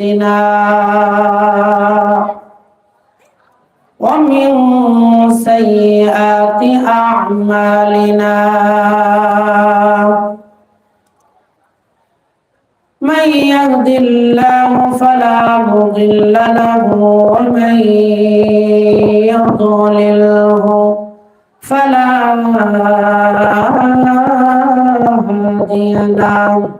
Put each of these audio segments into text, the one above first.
أنفسنا. ومن سيئات أعمالنا. من يهد الله فلا مضل له ومن يضلله فلا هادي له.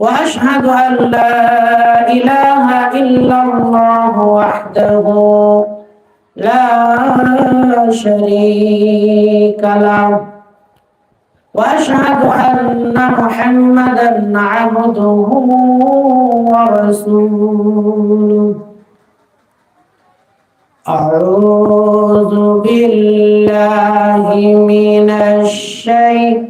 وأشهد أن لا إله إلا الله وحده لا شريك له. وأشهد أن محمدا عبده ورسوله. أعوذ بالله من الشيطان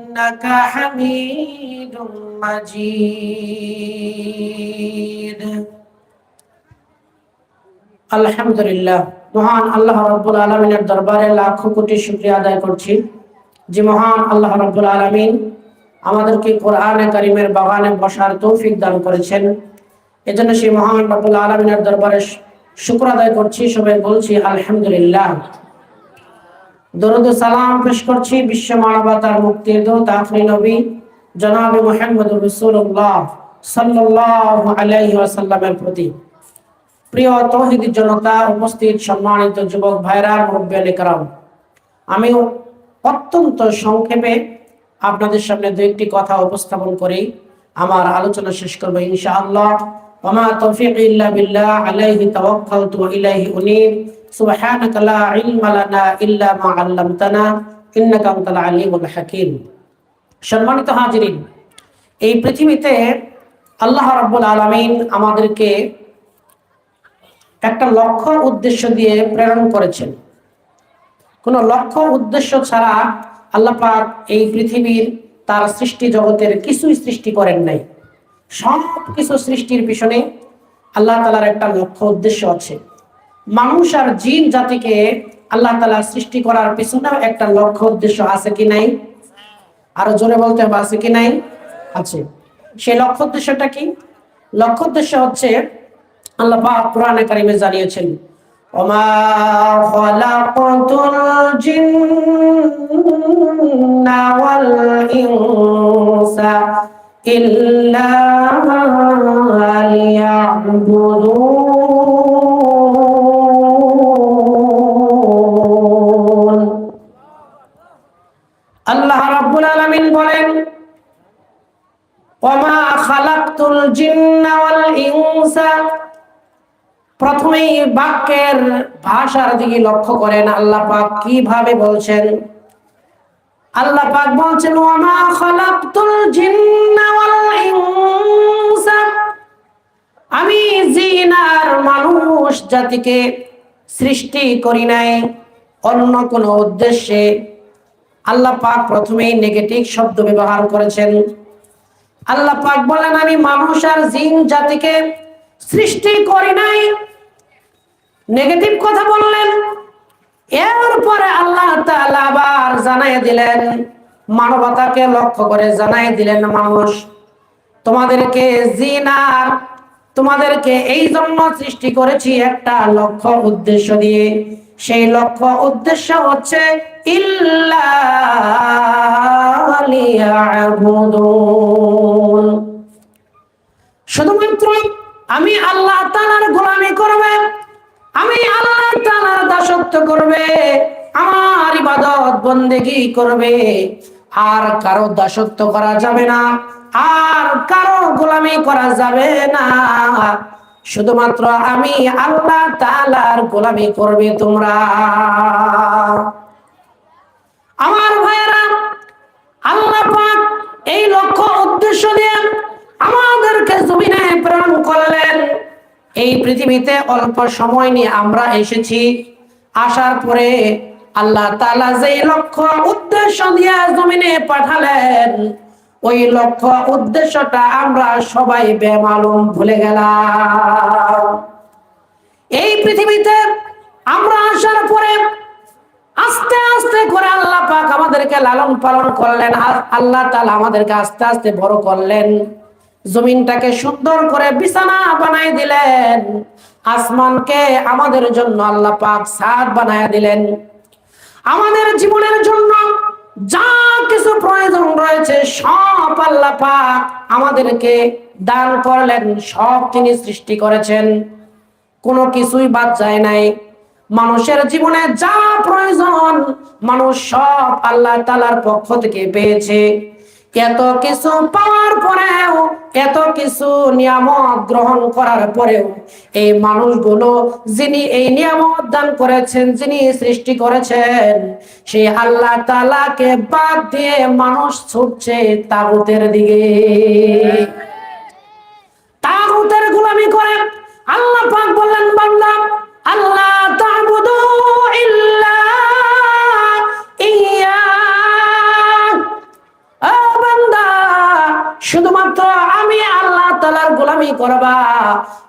إنك حميد مجيد আলহামদুলিল্লাহ মহান আল্লাহ রব্বুল আলমিনের দরবারে লাখো কোটি শুক্রিয়া আদায় করছি যে মহান আল্লাহ রব্বুল আলমিন আমাদেরকে কোরআনে করিমের বাগানে বসার তৌফিক দান করেছেন এজন্য সেই মহান রব্বুল আলমিনের দরবারে শুক্র আদায় করছি সবাই বলছি আলহামদুলিল্লাহ দরুদ সালাম পেশ করছি বিশ্ব মানবতার মুক্তির দূত আখরি নবী জনাব মোহাম্মদ রসুল্লাহ সাল্লাল্লাহু আলাইহি ওয়াসাল্লামের প্রতি প্রিয় তৌহিদ জনতা উপস্থিত সম্মানিত যুবক ভাইরা মুরব্বিয়ান کرام আমি অত্যন্ত সংক্ষেপে আপনাদের সামনে দু একটি কথা উপস্থাপন করি আমার আলোচনা শেষ করব ইনশাআল্লাহ ওমা তৌফিক ইল্লা বিল্লাহ আলাইহি তাওয়াক্কালতু ওয়া ইলাইহি উনীব সুবহানাকা লা ইলমা লানা ইল্লা মা 'আল্লামতানা, ইন্নাকা আনতাল আলিমুল হাকীম। সম্মানিত হাজিরিন, এই পৃথিবীতে আল্লাহ রাব্বুল আলামিন আমাদেরকে একটা লক্ষ্য উদ্দেশ্য দিয়ে প্রেরণ করেছেন। কোন লক্ষ্য উদ্দেশ্য ছাড়া আল্লাহ এই পৃথিবীর তার সৃষ্টি জগতের কিছুই সৃষ্টি করেন নাই। সব কিছু সৃষ্টির পিছনে আল্লাহ তালার একটা লক্ষ্য উদ্দেশ্য আছে। মানুষ আর জিন জাতিকে আল্লাহ তালা সৃষ্টি করার পিছনেও একটা লক্ষ্য উদ্দেশ্য আছে কি নাই? আরও জোরে বলতে হবে, আছে কি নাই? আছে। সেই লক্ষ্য উদ্দেশ্যটা কি? লক্ষ্য উদ্দেশ্য হচ্ছে আল্লাহ বা কোরআনে কারিমে জানিয়েছেন ওয়াল ইনসা ইল্লা বাক্যের ভাষার দিকে লক্ষ্য করেন, আল্লাহ পাক কীভাবে বলছেন? আল্লাহ পাক বলছেন আমি জিন আর মানুষ জাতিকে সৃষ্টি করি নাই, অন্য কোনো উদ্দেশ্যে। আল্লাহ পাক প্রথমেই নেগেটিভ শব্দ ব্যবহার করেছেন। আল্লাহ পাক বলেন, আমি মানুষ আর জিন জাতিকে সৃষ্টি করি নাই নেগেটিভ কথা বললেন। এরপরে আল্লাহ আবার জানাই দিলেন, মানবতাকে লক্ষ্য করে জানাই দিলেন মানুষ, তোমাদেরকে জিনার তোমাদেরকে এই জন্য সৃষ্টি করেছি একটা লক্ষ্য উদ্দেশ্য দিয়ে। সেই লক্ষ্য উদ্দেশ্য হচ্ছে। শুধুমাত্র আমি আল্লাহ তাআলার গোলামি করবে। আমি আল্লাহ তাআলার দাসত্ব করবে, আমার ইবাদত বন্দেগি করবে। আর কারও দাসত্ব করা যাবে না, আর কারও গোলামি করা যাবে না। শুধুমাত্র আমি আল্লাহ তাআলার গোলামি করবে তোমরা। আমার ভাইয়েরা, আল্লাহ পাক এই লক্ষ্য উদ্দেশ্য দিয়ে আমাদেরকে জমিনে প্রেরণ করলেন। এই পৃথিবীতে অল্প সময় নিয়ে আমরা এসেছি। আসার পরে আল্লাহ তালা যে লক্ষ্য উদ্দেশ্য দিয়ে জমিনে পাঠালেন, ওই লক্ষ্য উদ্দেশ্যটা আমরা সবাই বেমালুম ভুলে গেলাম। এই পৃথিবীতে আমরা আসার পরে আস্তে আস্তে করে আল্লাহ পাক আমাদেরকে লালন পালন করলেন আল্লাহ তালা আমাদেরকে আস্তে আস্তে বড় করলেন। জমিনটাকে সুন্দর করে বিছানা বানাই দিলেন। আসমানকে আমাদের জন্য আল্লাহ পাক ছাদ বানায় দিলেন। আমাদের জীবনের জন্য যা কিছু প্রয়োজন রয়েছে সব আল্লাহ পাক আমাদেরকে দান করলেন, সব তিনি সৃষ্টি করেছেন। কোনো কিছুই বাদ যায় নাই। মানুষের জীবনে যা প্রয়োজন মানুষ সব আল্লাহ তালার পক্ষ থেকে পেয়েছে। এত কিছু পাওয়ার পরেও, এত কিছু নিয়ামত গ্রহণ করার পরেও এই মানুষগুলো যিনি এই নিয়ামত দান করেছেন, যিনি সৃষ্টি করেছেন, সেই আল্লাহ তালাকে বাদ দিয়ে মানুষ ছুটছে তাগুতের দিকে। তাগুতের গুলামি করে আল্লাহ পাক বললেন শুধুমাত্র আমি আল্লাহ তাআলার গোলামি করবা,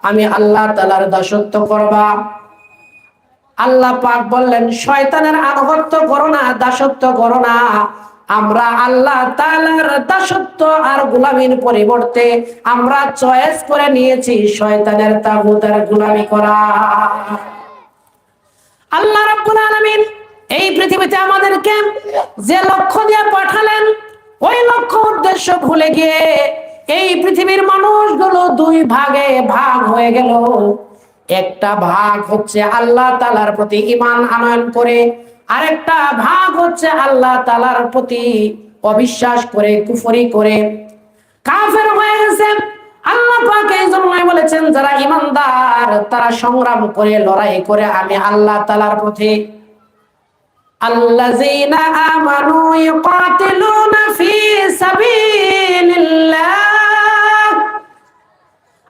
আমি আল্লাহ তালার দাসত্ব করবা। আল্লাহ পাক বললেন, শয়তানের আনুগত্য করো না, দাসত্ব করো না। আমরা আল্লাহ তালার দাসত্ব আর গোলামির পরিবর্তে আমরা চয়েস করে নিয়েছি শয়তানের তাগুতের গোলামি করা। আল্লাহ রাব্বুল আলামিন এই পৃথিবীতে আমাদেরকে যে লক্ষ্য দিয়ে পাঠালেন ওই লক্ষ্য উদ্দেশ্য ভুলে গিয়ে এই পৃথিবীর মানুষগুলো দুই ভাগে ভাগ হয়ে গেল। একটা ভাগ হচ্ছে আল্লাহ তালার প্রতি ইমান আনয়ন করে, আরেকটা ভাগ হচ্ছে আল্লাহ তালার প্রতি অবিশ্বাস করে, কুফরি করে। কাফের হয়ে গেছে। আল্লাহ পাক জন্যই বলেছেন, যারা ইমানদার তারা সংগ্রাম করে, লড়াই করে, আমি আল্লাহ তালার পথে الذين آمنوا يقاتلون في سبيل الله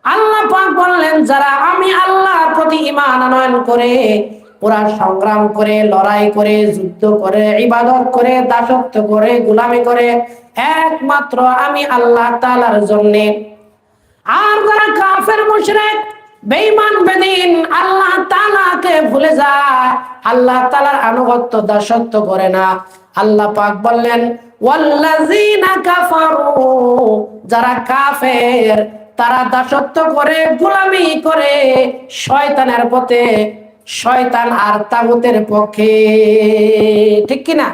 আল্লাহ পাক বললেন যারা আমি আল্লাহর প্রতি ঈমান আনয়ন করে ওরা সংগ্রাম করে লড়াই করে যুদ্ধ করে ইবাদত করে দাসত্ব করে গোলামি করে একমাত্র আমি আল্লাহ তাআলার জন্য আর যারা কাফের মুশরিক বেঈমান বেদিন আল্লাহ তাআলাকে ভুলে যায়। আল্লাহ তাআলার আনুগত্য দাসত্ব করে না। আল্লাহ পাক বললেন যারা কাফের, তারা দাসত্ব করে, গোলামি করে শয়তানের পথে, শয়তান আর তাগুতের পক্ষে। ঠিক কিনা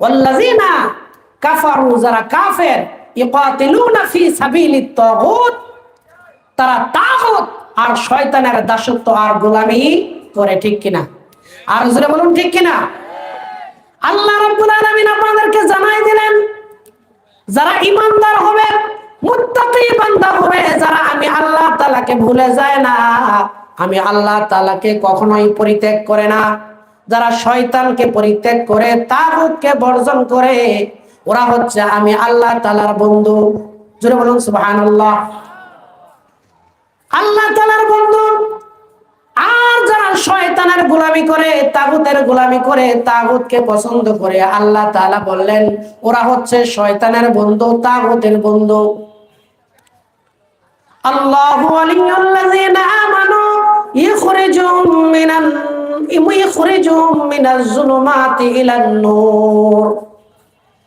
ওয়াল্লাযিনা কাফারু যারা কাফের, ইকাতিলুনা ফি সাবিলিত তারা তাগুত আর শয়তানের দাসত্ব আর গোলামি করে, ঠিক কিনা? আর জোরে বলুন, ঠিক কিনা? আল্লাহ রাব্বুল আলামিন আপনাদেরকে জানাই দিলেন, যারা ইমানদার হবে, মুত্তাকি বান্দা হবে, যারা আমি আল্লাহ তাআলাকে ভুলে যায় না, আমি আল্লাহ তাআলাকে কখনোই পরিত্যাগ করে না। যারা শয়তানকে পরিত্যাগ করে, তাগুতকে বর্জন করে, ওরা হচ্ছে আমি আল্লাহ তাআলার বন্ধু। জোরে বলুন, সুবহানাল্লাহ। আল্লাহ তাআলার বন্ধু। আর যারা শয়তানের গোলামি করে, তাগুতের গোলামি করে, তাগুতকে পছন্দ করে, আল্লাহ তাআলা বললেন, ওরা হচ্ছে শয়তানের বন্ধু, তাগুতের বন্ধু।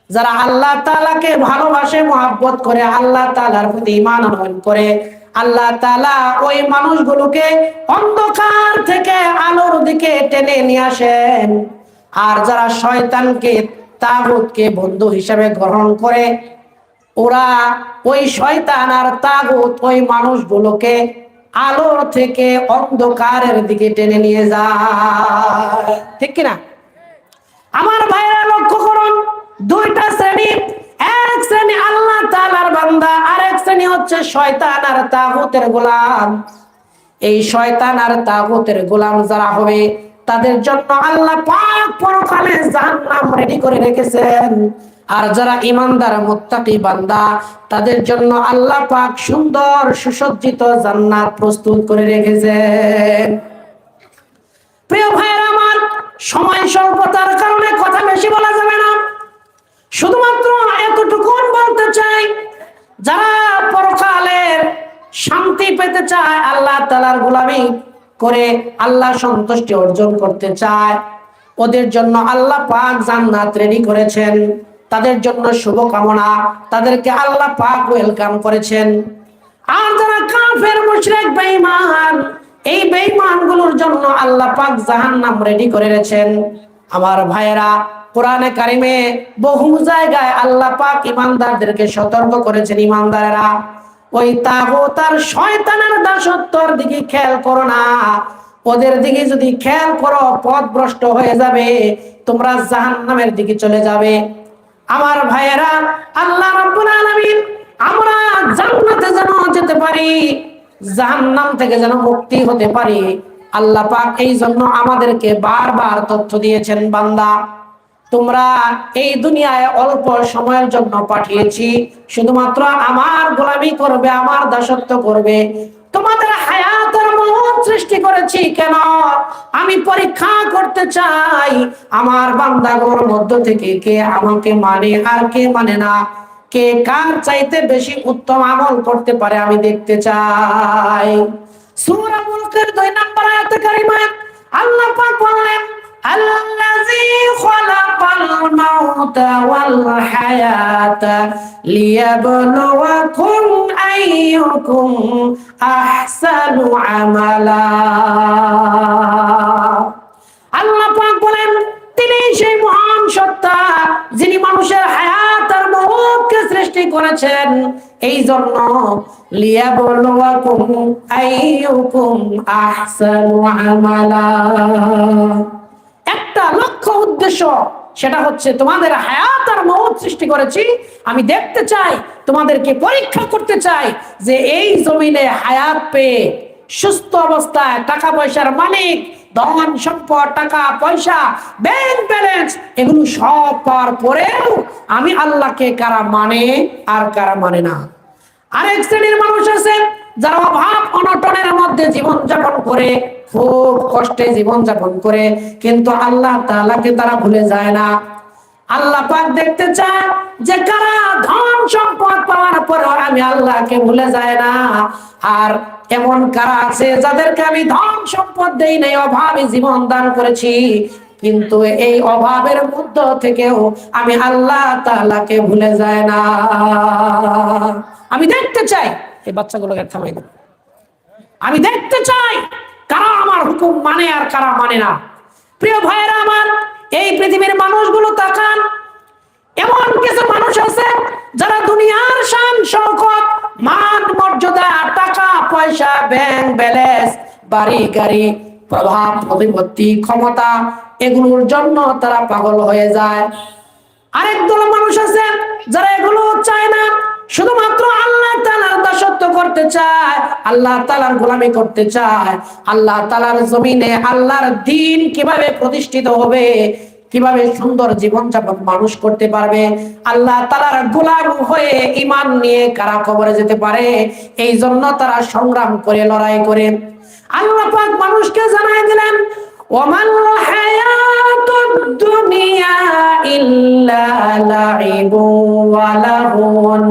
যারা আল্লাহ তাআলাকে ভালোবাসে, মহাব্বত করে, আল্লাহ তাআলার প্রতি আনয়ন করে আল্লাহ তাআলা ওই মানুষগুলোকে অন্ধকার থেকে আলোর দিকে টেনে নিয়ে আসেন। আর যারা শয়তানকে, তাগুতকে বন্ধু হিসাবে গ্রহণ করে, ওরা ওই শয়তান আর তাগুত ওই মানুষগুলোকে আলোর থেকে অন্ধকারের দিকে টেনে নিয়ে যায়। ঠিক কিনা? আমার ভাইরা লক্ষ্য হচ্ছে শয়তান আর তাগুতের গোলাম। এই শয়তান আর তাগুতের গোলাম যারা হবে, তাদের জন্য আল্লাহ পাক পরকালে জাহান্নাম রেডি করে রেখেছেন। আর যারা ইমানদার মুত্তাকি বান্দা, তাদের জন্য আল্লাহ পাক সুন্দর সুসজ্জিত জান্নাত প্রস্তুত করে রেখেছেন। প্রিয় ভাইয়ের আমার, সময় স্বল্পতার কারণে কথা বেশি বলা যাবে না। শুধুমাত্র এতটুকুন বলতে চাই যারা পরকালের শান্তি পেতে চায়, আল্লাহ তালার গোলামি করে আল্লাহ সন্তুষ্টি অর্জন করতে চায়। ওদের জন্য আল্লাহ পাক জান্নাত রেডি করেছেন। তাদের জন্য শুভকামনা। তাদেরকে আল্লাহ পাক ওয়েলকাম করেছেন। আর যারা কাফের, মুশরিক, বেঈমান, এই বেঈমানগুলোর জন্য আল্লাহ পাক জাহান্নাম রেডি করে রেখেছেন। আমার ভাইয়েরা কোরআনে কারিমে বহু জায়গায় আল্লাহ পাক ইমানদারদেরকে সতর্ক করেছেন ইমানদারেরা। ওই তাগুত আর শয়তানের দাসত্বর দিকে খেয়াল করো না। ওদের দিকে যদি খেয়াল করো পথ ভ্রষ্ট হয়ে যাবে, তোমরা জাহান্নামের দিকে চলে যাবে। আমার ভাইয়েরা, আল্লাহ রাব্বুল আলামিন আমরা জান্নাতে যেন যেতে পারি, জাহান্নাম থেকে যেন মুক্তি হতে পারি। আল্লাহ পাক এই জন্য আমাদেরকে বারবার তথ্য দিয়েছেন বান্দা। তোমরা এই দুনিয়ায় অল্প সময়ের জন্য পাঠিয়েছি। শুধুমাত্র আমার গোলামি করবে, আমার দাসত্ব করবে। তোমাদের হায়াতের মহৎ সৃষ্টি করেছি কেন? আমি পরীক্ষা করতে চাই, আমার বান্দাগোর মধ্য থেকে কে আমাকে মানে আর কে মানে না? কে কার চাইতে বেশি উত্তম আমল করতে পারে আমি দেখতে চাই। সূরা মুলকের দুই নম্বর আয়াতে কারিমায় আল্লাহ পাক বললেন الذي خلق الموت والحياة ليبلوكم أيكم أحسن عملا আল্লাহ পাক বলেন তিনি সেই মহান সত্তা যিনি মানুষের হায়াত আর মহৎকে সৃষ্টি করেছেন এই জন্য লিয়াবলুয়াকুম আইয়ুকুম আহসানু আমালা একটা লক্ষ্য উদ্দেশ্য, সেটা হচ্ছে তোমাদের হায়াত আর মহৎ সৃষ্টি করেছি। আমি দেখতে চাই, তোমাদেরকে পরীক্ষা করতে চাই যে এই জমিনে হায়াত পেয়ে সুস্থ অবস্থায় টাকা পয়সার মালিক, ধন সম্পদ, টাকা পয়সা ব্যাংক ব্যালেন্স এগুলো সব পাওয়ার পরেও আমি আল্লাহকে কারা মানে আর কারা মানে না। আরেক শ্রেণির মানুষ আছে যারা অভাব অনটনের মধ্যে জীবন যাপন করে, খুব কষ্টে জীবন যাপন করে, কিন্তু আল্লাহ তাআলাকে তারা ভুলে যায় না। আল্লাহ পাক দেখতে চায় যে কারা ধন সম্পদ পাওয়ার পর আমি আল্লাহকে ভুলে যায় না। আর এমন কারা আছে যাদেরকে আমি ধন সম্পদ দেই নাই, অভাবে জীবন দান করেছি, কিন্তু এই অভাবের মধ্য থেকেও আমি আল্লাহ তাআলাকে ভুলে যায় না। আমি দেখতে চাই এই বাচ্চাগুলোকে থামাই দেব আমি দেখতে চাই কারা আমার হুকুম মানে আর কারা মানে না। প্রিয় ভাইয়েরা আমার, এই পৃথিবীর মানুষগুলো তাকান। এমন কিছু মানুষ আছে যারা দুনিয়ার শান শৌকত মান, মর্যাদা, টাকা, পয়সা, ব্যাংক, ব্যালেন্স, বাড়ি, গাড়ি, প্রভাব প্রতিপত্তি ক্ষমতা, এগুলোর জন্য তারা পাগল হয়ে যায়। আরেক দল মানুষ আছে যারা এগুলো চায় না। শুধুমাত্র আল্লাহ তালার দাসত্ব করতে চায়, আল্লাহ তালার গোলামি করতে চায়, আল্লাহ তালার জমিনে আল্লাহর দিন কীভাবে প্রতিষ্ঠিত হবে, কীভাবে সুন্দর জীবন যাপন মানুষ করতে পারবে, আল্লাহ তালার গোলাম হয়ে ইমান নিয়ে কারা কবরে যেতে পারে এই জন্য তারা সংগ্রাম করে, লড়াই করে। আল্লাহ পাক মানুষকে জানাই দিলেন, ওমাল হায়াতুদ ইল্লা লাইবু ওয়া লাহুন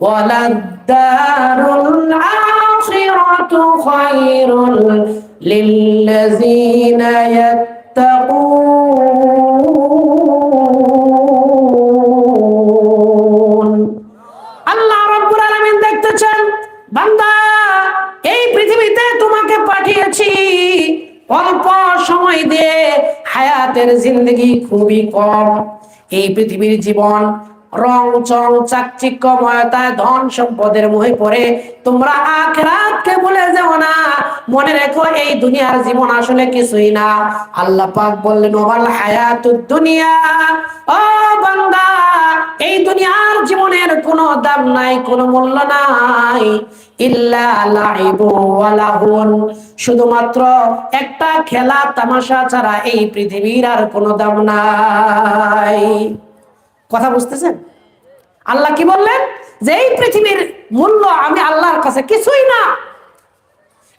ওয়ালাদ দারুল আখিরাতু খায়রুল للذين يتقون আল্লাহ রাব্বুল আলামিন দেখতেছেন বান্দা এই পৃথিবীতে তোমাকে পাঠিয়েছি অল্প সময় দিয়ে হায়াতের জিন্দগি খুবই কম এই পৃথিবীর জীবন, রং, চং, চাকচিক্যময়তায় ধন সম্পদের মোহে পড়ে। তোমরা আখরাতকে বলে যাও না। মনে রেখো, এই দুনিয়ার জীবন আসলে কিছুই না। আল্লাহ পাক বললেন, ওয়াল হায়াতুদ দুনিয়া, ও বান্দা এই দুনিয়ার জীবনের কোনো দাম নাই, কোনো মূল্য নাই। শুধুমাত্র একটা খেলা, তামাশা ছাড়া এই পৃথিবীর আর কোনো দাম নাই। কথা বুঝতেছেন? আল্লাহ কি বললেন? যে এই পৃথিবীর মূল্য আমি আল্লাহর কাছে কিছুই না।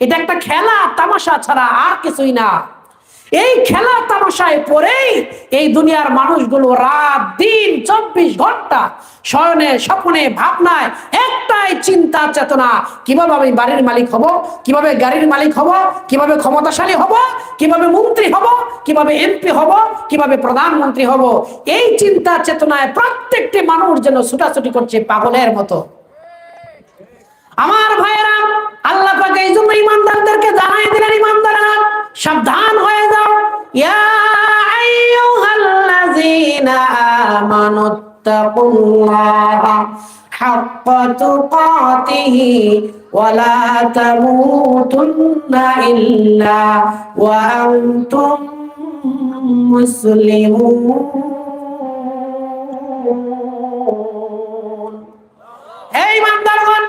এটা একটা খেলা, তামাশা ছাড়া আর কিছুই না। এই খেলা তামাশায় পরেই এই দুনিয়ার মানুষগুলো রাত দিন চব্বিশ ঘণ্টা শয়নে স্বপ্নে, ভাবনায় একটাই চিন্তা, চেতনা, কীভাবে আমি বাড়ির মালিক হব, কীভাবে গাড়ির মালিক হব, কীভাবে ক্ষমতাশালী হব, কীভাবে মন্ত্রী হব, কীভাবে এমপি হব, কীভাবে প্রধানমন্ত্রী হব, এই চিন্তা, চেতনায় প্রত্যেকটি মানুষ যেন ছুটাছুটি করছে পাগলের মতো। আমার ভাইয়েরা আল্লাহ পাক এই জন্য ইমানদারদেরকে জানাই দিলেন ইমানদাররা সাবধান হয়ে যাও। ইয়া আইয়ুহাল্লাযীনা আমানুত্তাকুল্লাহা হাক্কা তুকাতিহি ওয়ালা তামুতুন্না ইল্লা ওয়া আনতুম মুসলিমুন। হে ইমানদারগণ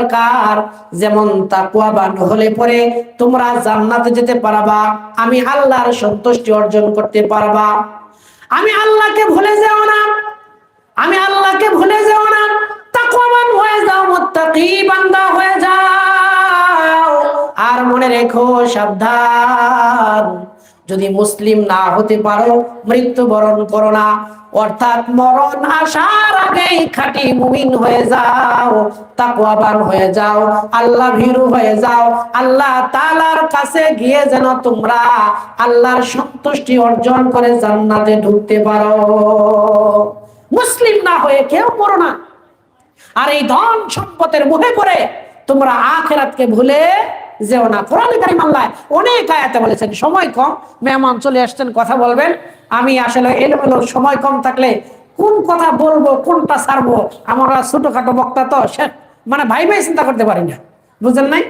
দরকার। যেমন তাকওয়াবান হলে পরে তোমরা জান্নাতে যেতে পারবা। আমি আল্লাহর সন্তুষ্টি অর্জন করতে পারবা। আমি আল্লাহকে ভুলে যাও না। আমি আল্লাহকে ভুলে যাও না। তাকওয়াবান হয়ে যাও, মুত্তাকি বান্দা হয়ে যাও। আর মনে রেখো, সাবধান। যদি মুসলিম না হতে পারো, মৃত্যুবরণ করো না। অর্থাৎ মরণ আসার আগেই খাঁটি মুমিন হয়ে যাও, তাকওয়াবান হয়ে যাও, আল্লাহ ভীরু হয়ে যাও, আল্লাহ তাআলার কাছে গিয়ে যেন তোমরা আল্লাহর সন্তুষ্টি অর্জন করে জান্নাতে ঢুকতে পারো। মুসলিম না হয়ে কেউ মরো না। আর এই ধন সম্পদের মুখে পড়ে তোমরা আখেরাতকে ভুলে যেও না। কোরআন কারিম আল্লাহ অনেক আয়াতে বলেছেন, সময় কম। মেহমান চলে আসছেন, কথা বলবেন। আমি আসলে এলোমেলো সময় কম থাকলে কোন কথা বলব, কোনটা ছাড়বো? আমরা ছোটখাটো বক্তা তো মানে ভাই ভাই চিন্তা করতে পারি না। বুঝলেন নাই?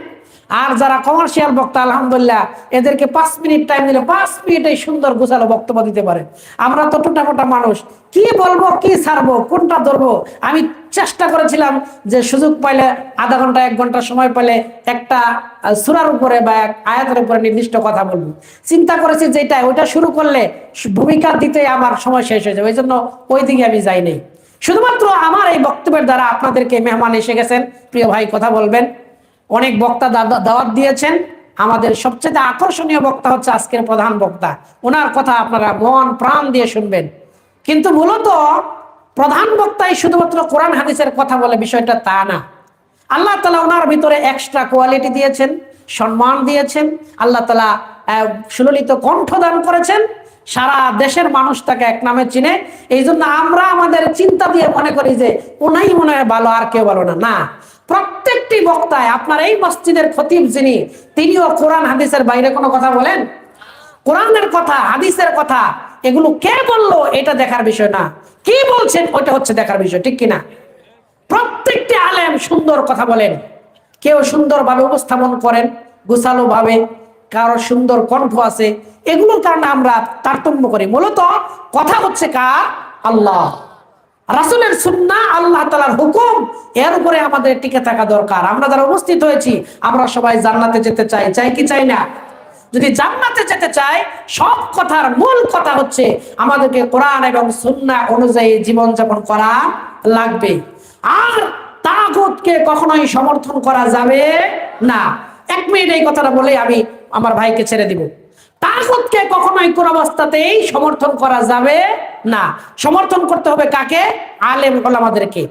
আর যারা কমার্শিয়াল বক্তা, আলহামদুলিল্লাহ, এদেরকে পাঁচ মিনিট টাইম দিলে পাঁচ মিনিটে সুন্দর গোছালো বক্তব্য দিতে পারে। আমরা তো টোটামোটা মানুষ। কি বলব, কি ছাড়বো, কোনটা ধরবো? আমি চেষ্টা করেছিলাম যে সুযোগ পাইলে আধা ঘণ্টা, এক ঘণ্টা সময় পেলে একটা সুরার উপরে বা এক আয়াতের উপরে নির্দিষ্ট কথা বলব। চিন্তা করেছি যেটা, ওইটা শুরু করলে ভূমিকা দিতে আমার সময় শেষ হয়ে যাবে। ওই জন্য ওই দিকে আমি যাই নাই। শুধুমাত্র আমার এই বক্তব্যের দ্বারা আপনাদেরকে মেহমান এসে গেছেন। প্রিয় ভাই, কথা বলবেন। অনেক বক্তা দাওয়াত দিয়েছেন। আমাদের সবচেয়ে আকর্ষণীয় বক্তা হচ্ছে আজকের প্রধান বক্তা। ওনার কথা আপনারা মন, প্রাণ দিয়ে শুনবেন। কিন্তু মূলত প্রধান বক্তাই শুধুমাত্র কোরআন হাদিসের কথা বলে, বিষয়টা তা না। আল্লাহ তালা ওনার ভিতরে এক্সট্রা কোয়ালিটি দিয়েছেন, সম্মান দিয়েছেন। আল্লাহ তালা সুললিত কণ্ঠ দান করেছেন। সারা দেশের মানুষ তাকে এক নামে চিনে। এই জন্য আমরা আমাদের চিন্তা দিয়ে মনে করি যে ওনাই মনে হয় ভালো, আর কেউ ভালো না। না প্রত্যেকটি বক্তায় আপনার এই মসজিদের খতিব যিনি, তিনিও কোরআন, হাদিসের বাইরে কোনো কথা বলেন? কোরআনের কথা, হাদিসের কথা, এগুলো কে বলল এটা দেখার বিষয় না। কি বলছেন ওটা হচ্ছে দেখার বিষয়, ঠিক কিনা? প্রত্যেকটি আলেম সুন্দর কথা বলেন। কেউ সুন্দরভাবে উপস্থাপন করেন গুছালো ভাবে কারও সুন্দর কণ্ঠ আছে, এগুলোর কারণে আমরা তারতম্য করি। মূলত কথা হচ্ছে কার? আল্লাহ। রাসুলের সুন্না আল্লাহ তালার হুকুম, এর উপরে আমাদের টিকে থাকা দরকার। আমরা যারা উপস্থিত হয়েছি, আমরা সবাই জান্নাতে যেতে চাই। চাই কি চাই না? যদি জান্নাতে যেতে চাই, সব কথার মূল কথা হচ্ছে আমাদেরকে কোরআন এবং সুন্না অনুযায়ী জীবনযাপন করা লাগবে। আর তাগুতকে কখনোই সমর্থন করা যাবে না। এক মিনিট এই কথাটা বলে আমি আমার ভাইকে ছেড়ে দিব। তাগুতকে কখনোই কোন অবস্থাতেই সমর্থন করা যাবে না। সমর্থন করতে হবে কাকে? আলেম ওলামাদেরকে।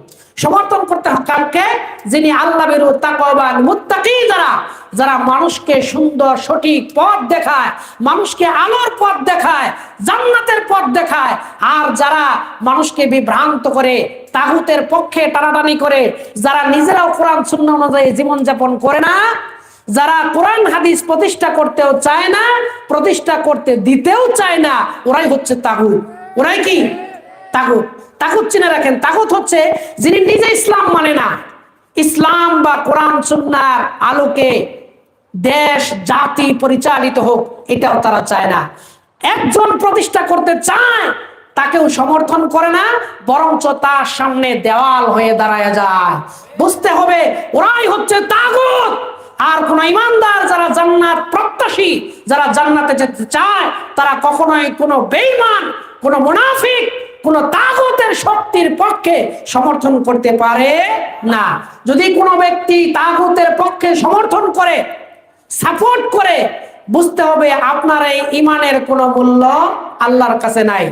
সমর্থন করতে হবে কাকে? যিনি আল্লাহ বেরু তাকওয়াবান মুত্তাকি যারা যারা মানুষকে সুন্দর, সঠিক পথ দেখায়, মানুষকে আলোর পথ দেখায়, জান্নাতের পথ দেখায়, আর যারা মানুষকে বিভ্রান্ত করে, তাগুতের পক্ষে টানাটানি করে, যারা নিজেরাও কোরআন শূন্য অনুযায়ী জীবনযাপন করে না যারা কোরআন হাদিস প্রতিষ্ঠা করতেও চায় না, প্রতিষ্ঠা করতে দিতেও চায় না, ওরাই হচ্ছে তাগুত। ওরাই কি? তাগুত। তাগুত চিনে রাখেন, তাগুত হচ্ছে যিনি নিজে ইসলাম মানে না। ইসলাম বা কোরআন সুন্নার আলোকে দেশ, জাতি পরিচালিত হোক, এটাও তারা চায় না। একজন প্রতিষ্ঠা করতে চায়, তাকেও সমর্থন করে না, বরঞ্চ তার সামনে দেওয়াল হয়ে দাঁড়ায় যায়। বুঝতে হবে, ওরাই হচ্ছে তাগুত। আর কোন ইমানদার যারা জান্নাত প্রত্যাশী, যারা জান্নাতে যেতে চায়, তারা কখনোই কোনো বেইমান কোন মুনাফিক, কোন তাগতের শক্তির পক্ষে সমর্থন করতে পারে না। যদি কোনো ব্যক্তি তাগতের পক্ষে সমর্থন করে, সাপোর্ট করে, বুঝতে হবে আপনার এই ইমানের কোনো মূল্য আল্লাহর কাছে নাই।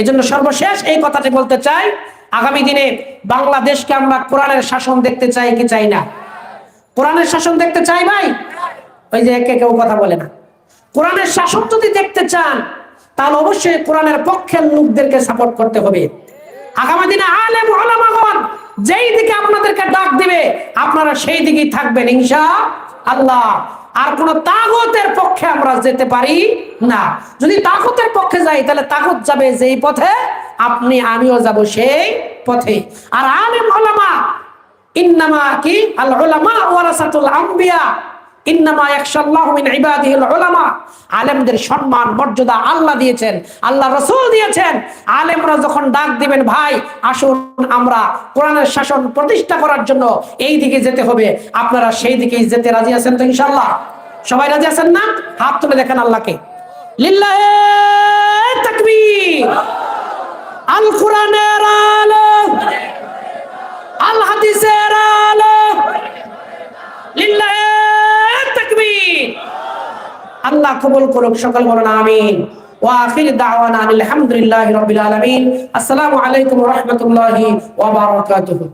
এজন্য সর্বশেষ এই কথাটি বলতে চাই, আগামী দিনে বাংলাদেশকে আমরা কোরআনের শাসন দেখতে চাই কি চাই না? কোরআনের শাসন দেখতে চাই ভাই? ওই যে একে কেউ কথা বলে না। কোরআনের শাসন যদি দেখতে চান, তাহলে অবশ্যই কোরআনের পক্ষের লোকদেরকে সাপোর্ট করতে হবে। আগামী দিনে আলেম ওলামাগণ যেই দিকে আপনাদেরকে ডাক দিবে, আপনারা সেই দিকেই থাকবেন ইনশা আল্লাহ আর কোন তাগতের পক্ষে আমরা যেতে পারি না। যদি তাগতের পক্ষে যাই, তাহলে তাগত যাবে যেই পথে, আপনি আমিও যাব সেই পথে। আর আলেম ওলামা ইন্নামা কি? আল উলামা ওয়ারাসাতুল আম্বিয়া। ইন্নামা ইয়াখশাল্লাহু মিন ইবাদিহিল উলামা। আলেমদের সম্মান, মর্যাদা আল্লাহ দিয়েছেন, আল্লাহ রাসূল দিয়েছেন। আলেমরা যখন ডাক দিবেন, ভাই, আসুন আমরা কোরআনের শাসন প্রতিষ্ঠা করার জন্য এই দিকে যেতে হবে। আপনারা সেই দিকেই যেতে রাজি আছেন তো ইনশাআল্লাহ? সবাই রাজি আছেন না? হাত তুলে দেখেন আল্লাহকে। লিল্লাহে তাকবীর। আল কোরআনের আলো। আল হাদিসের আলো। লিল্লাহে তাকবীর। আল্লাহ কবুল করুক, সকল বলুন আমিন। ওয়া আখির দাওয়ানা আলহামদুলিল্লাহি রাব্বিল আলামিন। আসসালামু আলাইকুম ওয়া রাহমাতুল্লাহি ওয়া বারাকাতুহু।